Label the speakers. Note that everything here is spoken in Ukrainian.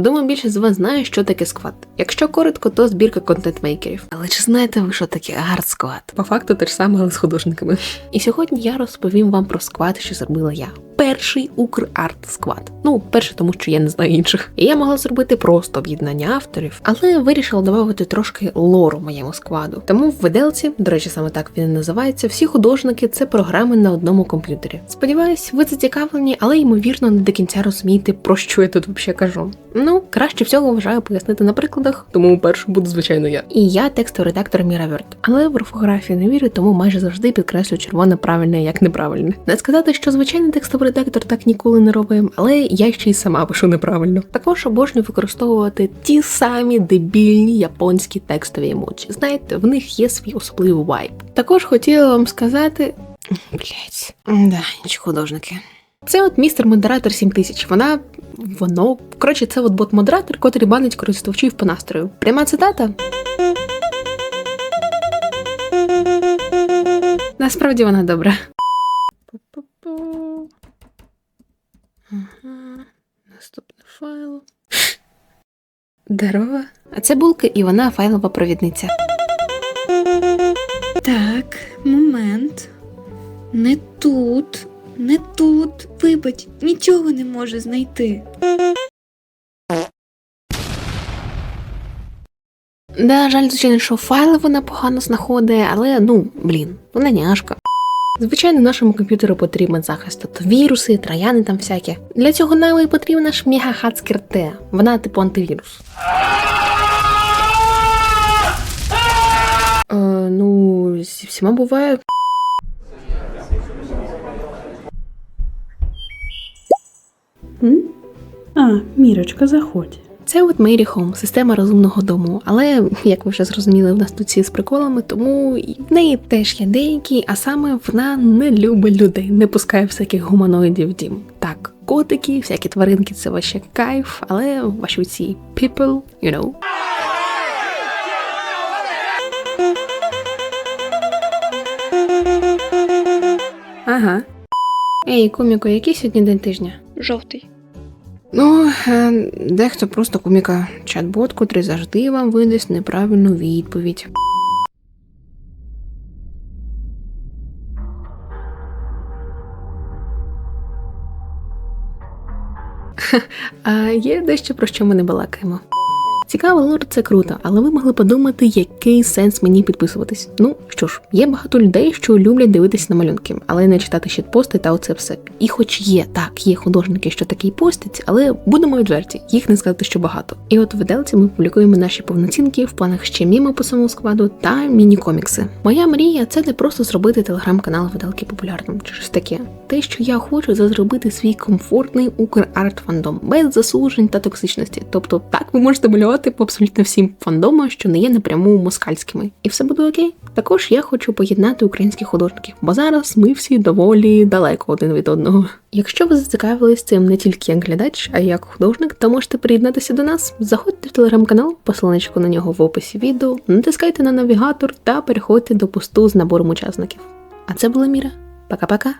Speaker 1: Думаю, більшість з вас знає, що таке сквад. Якщо коротко, то збірка контент-мейкерів. Але чи знаєте ви, що таке арт сквад? По факту те ж саме, але з художниками. І сьогодні я розповім вам про сквад, що зробила я. Перший Украрт сквад. Ну, перше, тому що я не знаю інших. І я могла зробити просто об'єднання авторів, але вирішила додати трошки лору моєму складу. Тому в виделці, до речі, саме так він і називається, всі художники це програми на одному комп'ютері. Сподіваюсь, ви зацікавлені, але ймовірно не до кінця розумієте, про що я тут взагалі кажу. Ну, краще всього вважаю пояснити на прикладах, тому першу буду, звичайно, я. І я текстовий редактор Міраверт. Але в орфографію не вірю, тому майже завжди підкреслю червоне правильне як неправильне. Не сказати, що звичайний текстовий редактор так ніколи не робив, але я ще й сама пишу неправильно. Також обожнюю використовувати ті самі дебільні японські текстові емоджі. Знаєте, в них є свій особливий вайб. Також хотіла вам сказати. Блять, да, інші художники. Це от містер модератор 7000. Вона воно коротше, це от бот-модератор, котрий банить користувачів по настрою. Пряма цитата. Насправді вона добра. Ага. Наступний файл. Здорово. А це булки, і вона файлова провідниця.
Speaker 2: Так, момент. Не тут, не тут. Вибач, нічого не можу знайти.
Speaker 1: Да, жаль, звичайно, що файли вона погано знаходить, але ну, блін, вона няшка. Звичайно, нашому комп'ютеру потрібен захист от віруси, трояни там всякі. Для цього нам і потрібна ж мегахацкер Т. Вона типу антивірус. Е, ну, зі всіма буває.
Speaker 3: М? А, Мірочка, заходь.
Speaker 1: Це от Мері Хом, система розумного дому. Але, як ви вже зрозуміли, в нас тут всі з приколами, тому в неї теж є деякі, а саме вона не любить людей, не пускає всяких гуманоїдів в дім. Так, котики, всякі тваринки це ваще кайф, але ваші ці people, you know. Ага. Ей, коміко, який сьогодні день тижня?
Speaker 2: Жовтий.
Speaker 1: Ну, е, дехто просто коміка чат-бот, котрий завжди вам видасть неправильну відповідь. А є дещо про що ми не балакаємо. Цікаво, лор це круто, але ви могли подумати, який сенс мені підписуватись. Ну що ж, є багато людей, що люблять дивитися на малюнки, але не читати щитпости та оце все. І хоч є так, є художники, що такі постять, але будемо відверті, їх не сказати, що багато. І от в виделці ми публікуємо наші повноцінки в планах ще міми по самому складу та міні-комікси. Моя мрія це не просто зробити телеграм-канал виделки популярним чи щось таке. Те, що я хочу, це зробити свій комфортний укр-арт фандом без засуджень та токсичності. Тобто, так ви можете малювати по абсолютно всім фандомам, що не є напряму москальськими, і все буде окей. Також я хочу поєднати українських художників, бо зараз ми всі доволі далеко один від одного. Якщо ви зацікавились цим не тільки як глядач, а й як художник, то можете приєднатися до нас. Заходьте в телеграм-канал, посиланечко на нього в описі відео, натискайте на навігатор та переходьте до посту з набором учасників. А це була Міра. Пока-пока.